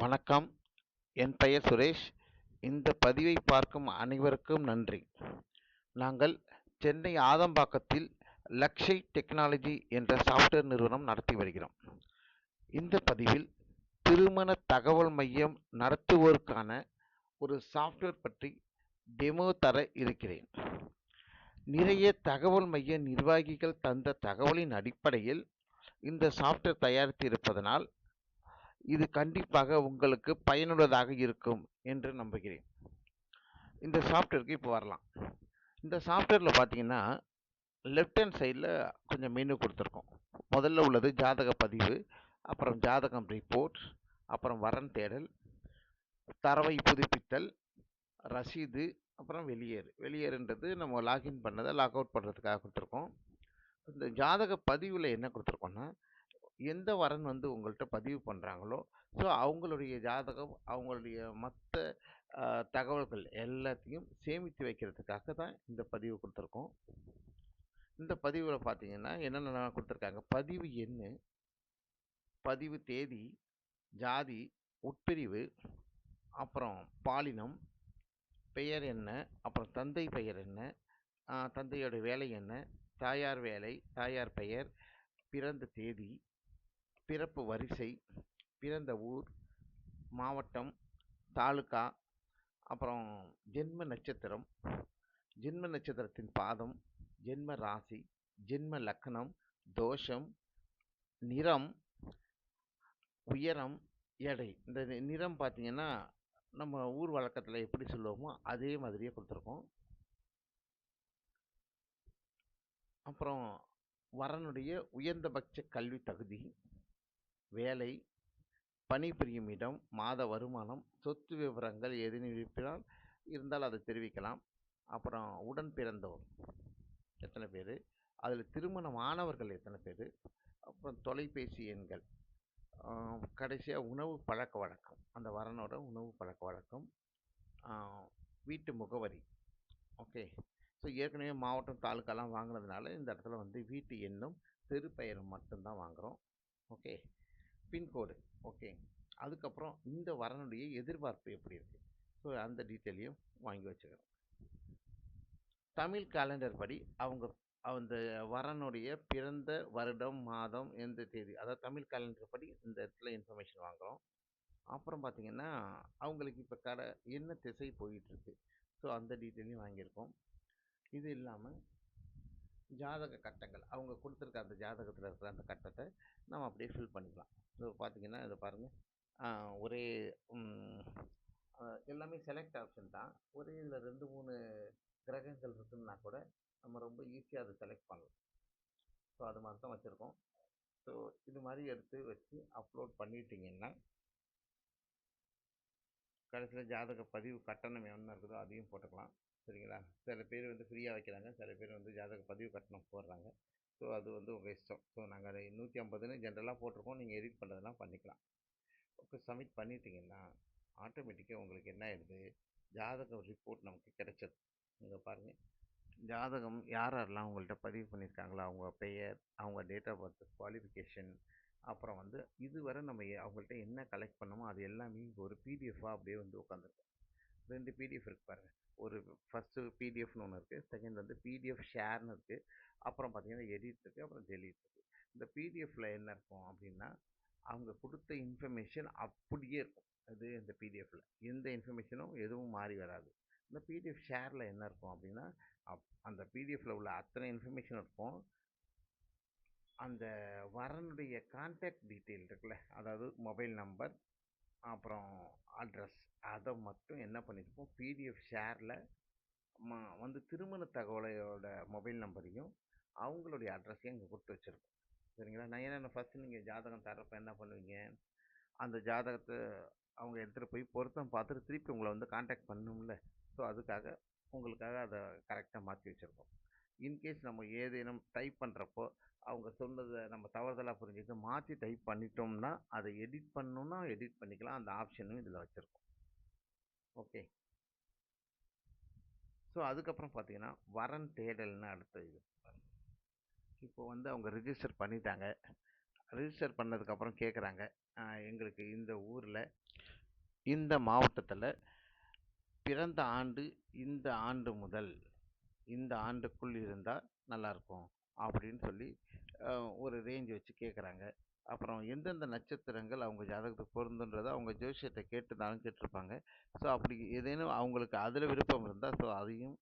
வணக்கம். என் பெயர் சுரேஷ். இந்த பதிவை பார்க்கும் அனைவருக்கும் நன்றி. நாங்கள் சென்னை ஆதம்பாக்கத்தில் லக்ஷய் டெக்னாலஜி என்ற சாஃப்ட்வேர் நிறுவனம் நடத்தி வருகிறோம். இந்த பதிவில் திருமண தகவல் மையம் நடத்துவோருக்கான ஒரு சாஃப்ட்வேர் பற்றி டெமோ தர இருக்கிறேன். நிறைய தகவல் மைய நிர்வாகிகள் தந்த தகவலின் அடிப்படையில் இந்த சாஃப்ட்வேர் தயாரித்து இருப்பதனால் இது கண்டிப்பாக உங்களுக்கு பயனுள்ளதாக இருக்கும் என்று நம்புகிறேன். இந்த சாஃப்ட்வேருக்கு இப்போ வரலாம். இந்த சாஃப்ட்வேரில் பார்த்தீங்கன்னா லெஃப்ட் ஹேண்ட் சைடில் கொஞ்சம் மெனு கொடுத்துருக்கோம். முதல்ல உள்ளது ஜாதக பதிவு அப்புறம் ஜாதகம் ரிப்போர்ட் அப்புறம் வரன் தேடல் தரவை புதுப்பித்தல் ரசீது அப்புறம் வெளியேறு. வெளியேறுன்றது நம்ம லாகின் பண்ணதை லாக் அவுட் பண்ணுறதுக்காக கொடுத்துருக்கோம். இந்த ஜாதக பதிவில் என்ன கொடுத்துருக்கோன்னா எந்த வரன் வந்து உங்கள்கிட்ட பதிவு பண்ணுறாங்களோ ஸோ அவங்களுடைய ஜாதகம் அவங்களுடைய மற்ற தகவல்கள் எல்லாத்தையும் சேமித்து வைக்கிறதுக்காக தான் இந்த பதிவு கொடுத்துருக்கோம். இந்த பதிவில் பார்த்தீங்கன்னா என்னென்ன கொடுத்துருக்காங்க? பதிவு எண் பதிவு தேதி ஜாதி உட்பிரிவு அப்புறம் பாலினம் பெயர் என்ன அப்புறம் தந்தை பெயர் என்ன தந்தையோட வேலை என்ன தாயார் வேலை தாயார் பெயர் பிறந்த தேதி பிறப்பு வரிசை பிறந்த ஊர் மாவட்டம் தாலுக்கா அப்புறம் ஜென்ம நட்சத்திரம் ஜென்ம நட்சத்திரத்தின் பாதம் ஜென்ம ராசி ஜென்ம லக்னம் தோஷம் நிறம் உயரம் எடை. இந்த நிறம் பார்த்திங்கன்னா நம்ம ஊர் வழக்கத்தில் எப்படி சொல்லுவோமோ அதே மாதிரியே கொடுத்துருக்கோம். அப்புறம் வரனுடைய உயர்ந்தபட்ச கல்வி தகுதி. வேலை பணிபுரியும் இடம் மாத வருமானம் சொத்து விவரங்கள் ஏதேனும் இருப்பினால் இருந்தால் அதை தெரிவிக்கலாம். அப்புறம் உடன் பிறந்தோர் எத்தனை பேர்? அதில் திருமணமானவர்கள் எத்தனை பேர்? அப்புறம் தொலைபேசி எண்கள். கடைசியாக உணவு பழக்க வழக்கம். அந்த வரனோட உணவு பழக்க வழக்கம். வீட்டு முகவரி. ஓகே. ஸோ ஏற்கனவே மாவட்டம் தாலுக்காலாம் வாங்கினதுனால இந்த இடத்துல வந்து வீட்டு எண்ணும் தெரு பெயரும் மட்டும்தான் வாங்குகிறோம் ஓகே. Pincode okay. அதுக்கப்புறம் இந்த வரனுடைய எதிர்பார்ப்பு எப்படி இருக்குது ஸோ அந்த டீட்டெயிலையும் வாங்கி வச்சுக்கிறோம் தமிழ் கேலண்டர் படி அவங்க அந்த வரனுடைய பிறந்த வருடம் மாதம் எந்த தேதி அதாவது தமிழ் கேலண்டர் படி இந்த இடத்துல இன்ஃபர்மேஷன் வாங்குகிறோம் அப்புறம் பார்த்திங்கன்னா அவங்களுக்கு இப்போ கடை என்ன திசை போயிட்டுருக்கு ஸோ அந்த டீட்டெயிலையும் வாங்கியிருக்கோம். இது இல்லாமல் ஜாதக கட்டங்கள். அவங்க கொடுத்துருக்க அந்த ஜாதகத்தில் இருக்கிற அந்த கட்டத்தை நம்ம அப்படியே ஃபில் பண்ணிக்கலாம். இப்போ பார்த்திங்கன்னா இதை பாருங்கள் ஒரே எல்லாமே செலக்ட் ஆப்ஷன் தான். ஒரே இதில் ரெண்டு மூணு கிரகங்கள் இருக்குன்னா கூட நம்ம ரொம்ப ஈஸியாக அதை செலக்ட் பண்ணலாம். ஸோ அது மாதிரி தான் வச்சுருக்கோம். ஸோ இது மாதிரி எடுத்து வச்சு அப்லோட் பண்ணிட்டீங்கன்னா கடைசியில் ஜாதக பதிவு கட்டணம் என்ன இருக்குதோ அதையும் போட்டுக்கலாம். சரிங்களா? சில பேர் வந்து ஃப்ரீயாக வைக்கிறாங்க. சில பேர் வந்து ஜாதக பதிவு கட்டணம் போடுறாங்க. ஸோ அது வந்து உங்கள் இஷ்டம். ஸோ நாங்கள் அதை நூற்றி ஐம்பதுன்னு ஜென்ரலாக போட்டிருக்கோம். நீங்கள் எடிட் பண்ணுறதுனா பண்ணிக்கலாம். ஓகே சப்மிட் பண்ணிட்டீங்கன்னா ஆட்டோமேட்டிக்காக உங்களுக்கு என்ன ஆயிடுது? ஜாதகம் ரிப்போர்ட் நமக்கு கிடைச்சது. இங்கே பாருங்கள் ஜாதகம் யார் யாரெல்லாம் உங்கள்கிட்ட பதிவு பண்ணியிருக்காங்களோ அவங்க பெயர் அவங்க டேட் ஆஃப் பர்த் குவாலிஃபிகேஷன் அப்புறம் வந்து இதுவரை நம்ம அவங்கள்ட்ட என்ன கலெக்ட் பண்ணோமோ அது எல்லாமே ஒரு பிடிஎஃபாக அப்படியே வந்து உட்காந்துருக்கும் ரெண்டு பிடிஎஃப் இருக்குது பாருங்கள் ஒரு ஃபஸ்ட்டு பிடிஎஃப்னு ஒன்று இருக்குது செகண்ட் வந்து பிடிஎஃப் ஷேர்னு இருக்குது அப்புறம் பார்த்திங்கன்னா எடிட் இருக்குது அப்புறம் டெலிட் இருக்குது இந்த பிடிஎஃப்பில் என்ன இருக்கும் அப்படின்னா அவங்க கொடுத்த இன்ஃபர்மேஷன் அப்படியே இருக்கும். அது இந்த பிடிஎஃப்பில் எந்த இன்ஃபர்மேஷனும் எதுவும் மாறி வராது. இந்த பிடிஎஃப் ஷேரில் என்ன இருக்கும் அப்படின்னா அப் அந்த பிடிஎஃப்பில் உள்ள அத்தனை இன்ஃபர்மேஷன் இருக்கும். அந்த வரனுடைய கான்டாக்ட் டீட்டெயில் இருக்குல்ல அதாவது மொபைல் நம்பர் அப்புறம் அட்ரஸ் அதை மட்டும் என்ன பண்ணியிருப்போம்? பிடிஎஃப் ஷேரில் ம வந்து திருமண தகவலையோட மொபைல் நம்பரையும் அவங்களுடைய அட்ரஸையும் இங்கே கொடுத்து வச்சுருக்கோம் சரிங்களா? நான் ஏன்னா ஃபஸ்ட்டு நீங்கள் ஜாதகம் தரப்போ என்ன பண்ணுவீங்க? அந்த ஜாதகத்தை அவங்க எடுத்துகிட்டு போய் பொருத்தம் பார்த்துட்டு திருப்பி உங்களை வந்து காண்டாக்ட் பண்ணணும்ல ஸோ அதுக்காக உங்களுக்காக அதை கரெக்டாக மாற்றி வச்சுருக்கோம். இன்கேஸ் நம்ம ஏதேனும் டைப் பண்ணுறப்போ அவங்க சொன்னதை நம்ம தவறுதலாக புரிஞ்சுக்கிட்டு மாற்றி டைப் பண்ணிட்டோம்னா அதை எடிட் பண்ணணுன்னா எடிட் பண்ணிக்கலாம். அந்த ஆப்ஷனும் இதில் வச்சுருக்கோம். ஓகே ஸோ அதுக்கப்புறம் பார்த்தீங்கன்னா வரன் தேடல்னு அடுத்த இது. இப்போ வந்து அவங்க ரிஜிஸ்டர் பண்ணிட்டாங்க. ரிஜிஸ்டர் பண்ணதுக்கப்புறம் கேட்குறாங்க எங்களுக்கு இந்த ஊரில் இந்த மாவட்டத்தில் பிறந்த ஆண்டு இந்த ஆண்டு முதல் இந்த ஆண்டுக்குள் இருந்தால் நல்லாயிருக்கும் அப்படின்னு சொல்லி ஒரு ரேஞ்ச் வச்சு கேட்குறாங்க அப்புறம் எந்தெந்த நட்சத்திரங்கள் அவங்க ஜாதகத்துக்கு பொருந்துன்றதை அவங்க ஜோசியத்தை கேட்டுனாலும் கேட்டிருப்பாங்க. ஸோ அப்படி ஏதேனும் அவங்களுக்கு அதில் விருப்பம் இருந்தால் ஸோ அதையும்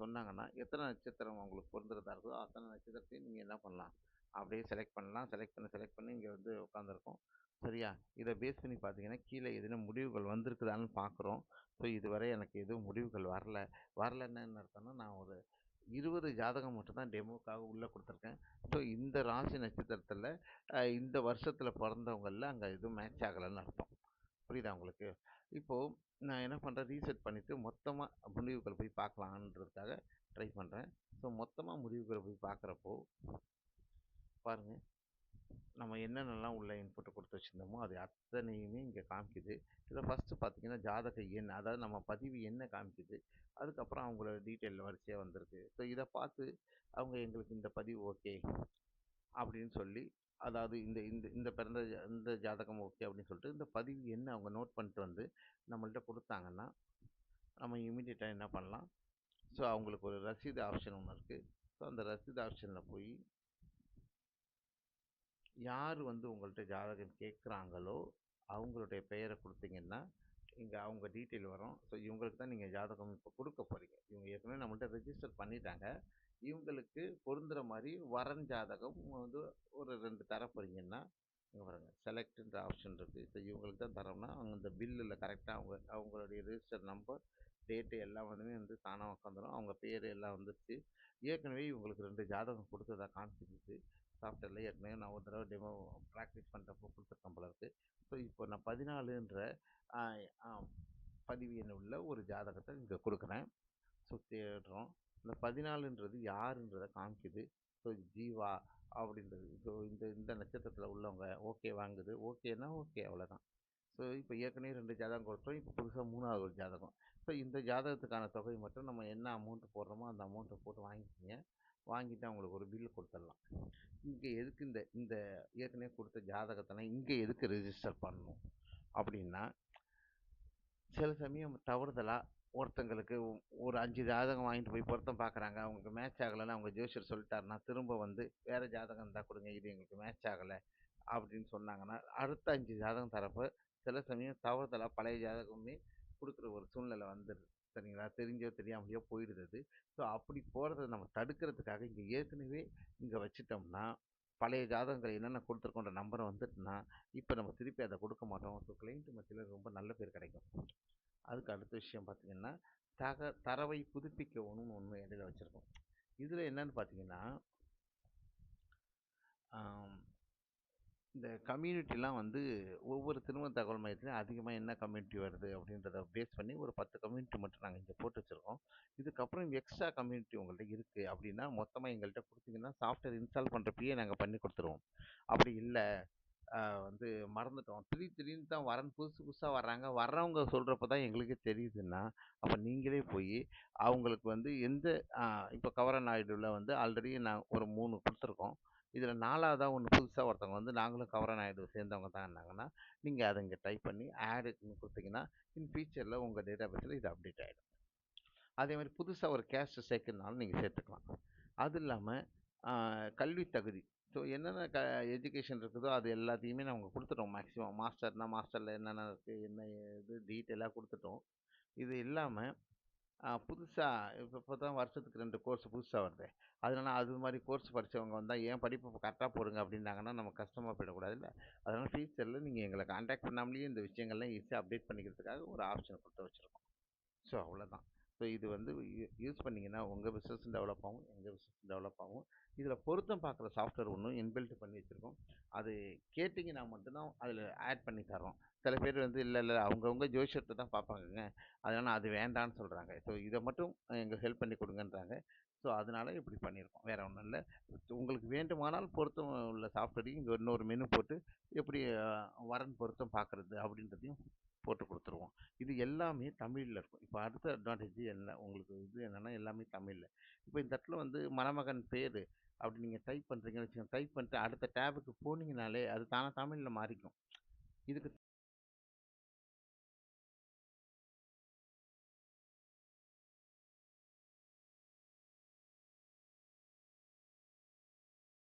சொன்னாங்கன்னா எத்தனை நட்சத்திரம் அவங்களுக்கு பொருந்துறதா இருக்கோ அத்தனை நட்சத்திரத்தையும் நீங்கள் என்ன பண்ணலாம்? அப்படியே செலக்ட் பண்ணலாம். செலக்ட் பண்ணி செலக்ட் பண்ணி இங்கே வந்து உட்காந்துருக்கோம் சரியா? இதை பேஸ் பண்ணி பார்த்தீங்கன்னா கீழே எதுனா முடிவுகள் வந்திருக்குதான்னு பார்க்குறோம். ஸோ இதுவரை எனக்கு எதுவும் முடிவுகள் வரல. வரலன்னா அர்த்தம்னா நான் ஒரு இருபது ஜாதகம் மட்டும்தான் டெமோக்காக உள்ளே கொடுத்துருக்கேன். ஸோ இந்த ராசி நட்சத்திரத்தில் இந்த வருஷத்தில் பிறந்தவங்களில் அங்கே எதுவும் மேட்ச் ஆகலைன்னு அர்த்தம். புரியுதா உங்களுக்கு? இப்போது நான் என்ன பண்ணுறேன் ரீசெட் பண்ணிவிட்டு மொத்தமாக முடிவுகள் போய் பார்க்கலான்றதுக்காக ட்ரை பண்ணுறேன் ஸோ மொத்தமாக முடிவுகளை போய் பார்க்குறப்போ பாருங்கள் நம்ம என்னென்னலாம் உள்ளே இன்புட்டு கொடுத்து வச்சுருந்தோமோ அது அத்தனையுமே இங்கே காமிக்குது. இதில் ஃபஸ்ட்டு பார்த்தீங்கன்னா ஜாதக எண் அதாவது நம்ம பதிவு என்ன காமிக்குது அதுக்கப்புறம் அவங்களோட டீட்டெயில் வரிசையாக வந்திருக்கு. ஸோ இதை பார்த்து அவங்க எங்களுக்கு இந்த பதிவு ஓகே அப்படின்னு சொல்லி அதாவது இந்த இந்த இந்த பிறந்த இந்த ஜாதகம் ஓகே அப்படின்னு சொல்லிட்டு இந்த பதிவு என்ன அவங்க நோட் பண்ணிட்டு வந்து நம்மள்ட்ட கொடுத்தாங்கன்னா நம்ம இமீடியட்டாக என்ன பண்ணலாம்? ஸோ அவங்களுக்கு ஒரு ரசீது ஆப்ஷன் ஒன்று இருக்குது ஸோ அந்த ரசீது ஆப்ஷனில் போய் யார் வந்து உங்கள்கிட்ட ஜாதகம் கேட்குறாங்களோ அவங்களுடைய பெயரை கொடுத்தீங்கன்னா இங்கே அவங்க டீட்டெயில் வரும். ஸோ இவங்களுக்கு தான் நீங்கள் ஜாதகம் இப்போ கொடுக்க போகிறீங்க இவங்க ஏற்கனவே நம்மள்ட்ட ரெஜிஸ்டர் பண்ணிட்டாங்க. இவங்களுக்கு பொருந்துகிற மாதிரி வரன் ஜாதகம் வந்து ஒரு ரெண்டு தர போகிறீங்கன்னா இங்கே பாருங்க செலக்ட்ன்ற ஆப்ஷன் இருக்குது ஸோ இவங்களுக்கு தான் தரோம்னா அவங்க இந்த பில்லில் கரெக்டாக அவங்க அவங்களுடைய ரெஜிஸ்டர் நம்பர் டேட்டு எல்லாம் வந்து வந்து தானாக உட்காந்துரும் அவங்க பேர் எல்லாம் வந்துருச்சு. ஏற்கனவே இவங்களுக்கு ரெண்டு ஜாதகம் கொடுத்ததாக காமிச்சிருச்சு சாஃப்ட்வேரில் ஏற்கனவே நான் ஒரு தடவை டெமோ ப்ராக்டிஸ் பண்ணுறப்போ கொடுத்துருக்கேன் போல இருக்குது ஸோ இப்போ நான் பதினாலுன்ற பதிவு எண் உள்ள ஒரு ஜாதகத்தை இங்கே கொடுக்குறேன். ஸோ தேடுறோம். இந்த பதினாலுன்றது யாருன்றதை காமிக்குது. ஸோ ஜீவா அப்படின்றது. ஸோ இந்த இந்த நட்சத்திரத்தில் உள்ளவங்க ஓகே வாங்குது. ஓகேன்னா ஓகே அவ்வளோதான் ஸோ இப்போ ஏற்கனவே ரெண்டு ஜாதகம் கொடுத்தோம். இப்போ புதுசாக மூணாவது ஒரு ஜாதகம். ஸோ இந்த ஜாதகத்துக்கான தொகை மட்டும் நம்ம என்ன அமௌண்ட்டு போடுறோமோ அந்த அமௌண்ட்டை போட்டு வாங்கிக்கிங்க. வாங்கிட்டு அவங்களுக்கு ஒரு பில் கொடுத்துடலாம். இங்கே எதுக்கு இந்த இந்த ஏற்கனவே கொடுத்த ஜாதகத்தெல்லாம் இங்கே எதுக்கு ரிஜிஸ்டர் பண்ணணும்? அப்படின்னா சில சமயம் தவறுதலாக ஒருத்தங்களுக்கு ஒரு அஞ்சு ஜாதகம் வாங்கிட்டு போய் பொருத்தம் பார்க்குறாங்க. அவங்களுக்கு மேட்ச் ஆகலைன்னு அவங்க ஜோசியர் சொல்லிட்டாருன்னா திரும்ப வந்து வேறு ஜாதகம் இருந்தால் கொடுங்க இது எங்களுக்கு மேட்ச் ஆகலை அப்படின்னு சொன்னாங்கன்னா அடுத்த அஞ்சு ஜாதகம் தரப்போ சில சமயம் தவறுதலாக பழைய ஜாதகமே கொடுக்குற ஒரு சூழ்நிலை வந்துடுது. சரிங்களா? தெரிஞ்சோ தெரியாமலையோ போயிடுது அது. ஸோ அப்படி போகிறத நம்ம தடுக்கிறதுக்காக இங்கே ஏற்கனவே இங்கே வச்சுட்டோம்னா பழைய ஜாதகங்கள் என்னென்ன கொடுத்துருக்கோன்ற நம்பரை வந்துட்டுனா இப்போ நம்ம திருப்பி அதை கொடுக்க மாட்டோம். ஸோ கிளைண்ட் மத்தியில் ரொம்ப நல்ல பேர் கிடைக்கும். அதுக்கு அடுத்த விஷயம் பார்த்திங்கன்னா தக தரவை புதுப்பிக்கணும்னு ஒன்று இடையில வச்சுருக்கோம். இதில் என்னென்னு பார்த்தீங்கன்னா இந்த கம்யூனிட்டிலாம் வந்து ஒவ்வொரு திருமண தகவல் மையத்துலையும் அதிகமாக என்ன கம்யூனிட்டி வருது அப்படின்றத பேஸ் பண்ணி ஒரு பத்து கம்யூனிட்டி மட்டும் நாங்கள் இங்கே போட்டு வச்சுருக்கோம். இதுக்கப்புறம் எக்ஸ்ட்ரா கம்யூனிட்டி உங்கள்கிட்ட இருக்குது அப்படின்னா மொத்தமாக எங்கள்கிட்ட கொடுத்தீங்கன்னா சாஃப்ட்வேர் இன்ஸ்டால் பண்ணுறப்பயே நாங்கள் பண்ணி கொடுத்துருவோம். அப்படி இல்லை வந்து மறந்துட்டோம். திடீர் திடீர்னு தான் வரன் புதுசு புதுசாக வர்றாங்க. வர்றவங்க சொல்கிறப்ப தான் எங்களுக்கே தெரியுதுன்னா அப்போ நீங்களே போய் அவங்களுக்கு வந்து எந்த இப்போ கவர நாயுடுவில் வந்து ஆல்ரெடி நான் ஒரு மூணு கொடுத்துருக்கோம். இதில் நாலாவதாக ஒன்று புதுசாக ஒருத்தவங்க வந்து நாங்களும் கவர நாயுடு சேர்ந்தவங்க தான்னாங்கன்னா நீங்கள் அதை இங்கே டைப் பண்ணி ஆடுன்னு கொடுத்தீங்கன்னா இன் ஃபியூச்சரில் உங்கள் டேட்டா பேஸில் இது அப்டேட் ஆகிடும் அதே மாதிரி புதுசாக ஒரு கேஸ்ட் சேர்க்கணுனாலும் நீங்கள் சேர்த்துக்கலாம். அது இல்லாமல் கல்வி தகுதி. ஸோ என்னென்ன க எஜுகேஷன் இருக்குதோ அது எல்லாத்தையுமே நாங்கள் கொடுத்துட்டோம். மேக்ஸிமம் மாஸ்டர்னா மாஸ்டரில் என்னென்ன இருக்குது என்ன இது டீட்டெயிலாக கொடுத்துட்டோம். இது இல்லாமல் புதுசாக இப்போ இப்போ தான் வருஷத்துக்கு ரெண்டு கோர்ஸ் புதுசாக வருது. அதனால அது மாதிரி கோர்ஸ் படித்தவங்க வந்தால் ஏன் படிப்பு கரெக்டாக போடுங்க அப்படின்னாங்கன்னா நம்ம கஷ்டமாக போயிடக்கூடாதுல்ல அதனால் ஃபியூச்சரில் நீங்கள் எங்களை காண்டாக்ட் பண்ணாமலேயே இந்த விஷயங்கள்லாம் ஈஸியாக அப்டேட் பண்ணிக்கிறதுக்காக ஒரு ஆப்ஷன் கொடுத்து வச்சுருக்கோம். ஸோ அவ்வளோதான் ஸோ இது வந்து யூஸ் பண்ணிங்கன்னா உங்கள் பிஸ்னஸ் டெவலப் ஆகும் எங்கள் பிஸ்னஸ் டெவலப் ஆகும். இதில் பொருத்தம் பார்க்குற சாஃப்ட்வேர் ஒன்றும் இன்பில்ட் பண்ணி வச்சுருக்கோம். அது கேட்டிங்கன்னா மட்டும்தான் அதில் ஆட் பண்ணி தரோம் சில பேர் வந்து இல்லை இல்லை அவங்கவுங்க ஜோசியத்தை தான் பார்ப்பாங்கங்க. அதனால் அது வேண்டான்னு சொல்கிறாங்க ஸோ இதை மட்டும் எங்கள் ஹெல்ப் பண்ணி கொடுங்கன்றாங்க. ஸோ அதனால இப்படி பண்ணியிருக்கோம். வேறு ஒன்றும் இல்லை. உங்களுக்கு வேண்டுமானால் பொருத்தம் உள்ள சாஃப்ட்வேரையும் இங்கே இன்னொரு மெனு போட்டு எப்படி வரன் பொருத்தம் பார்க்குறது அப்படின்றதையும் போட்டு கொடுத்துருவோம். இது எல்லாமே தமிழில் இருக்கும். இப்போ அடுத்த அட்வான்டேஜ் என்ன? உங்களுக்கு இது என்னென்னா எல்லாமே தமிழில். இப்போ இந்த இடத்துல வந்து மணமகன் பேர் அப்படி நீங்கள் டைப் பண்ணுறீங்கன்னு வச்சுக்கோங்க. டைப் பண்ணிட்டு அடுத்த டேபுக்கு போனீங்கன்னாலே அது தானே தமிழில் மாறிக்கும். இதுக்கு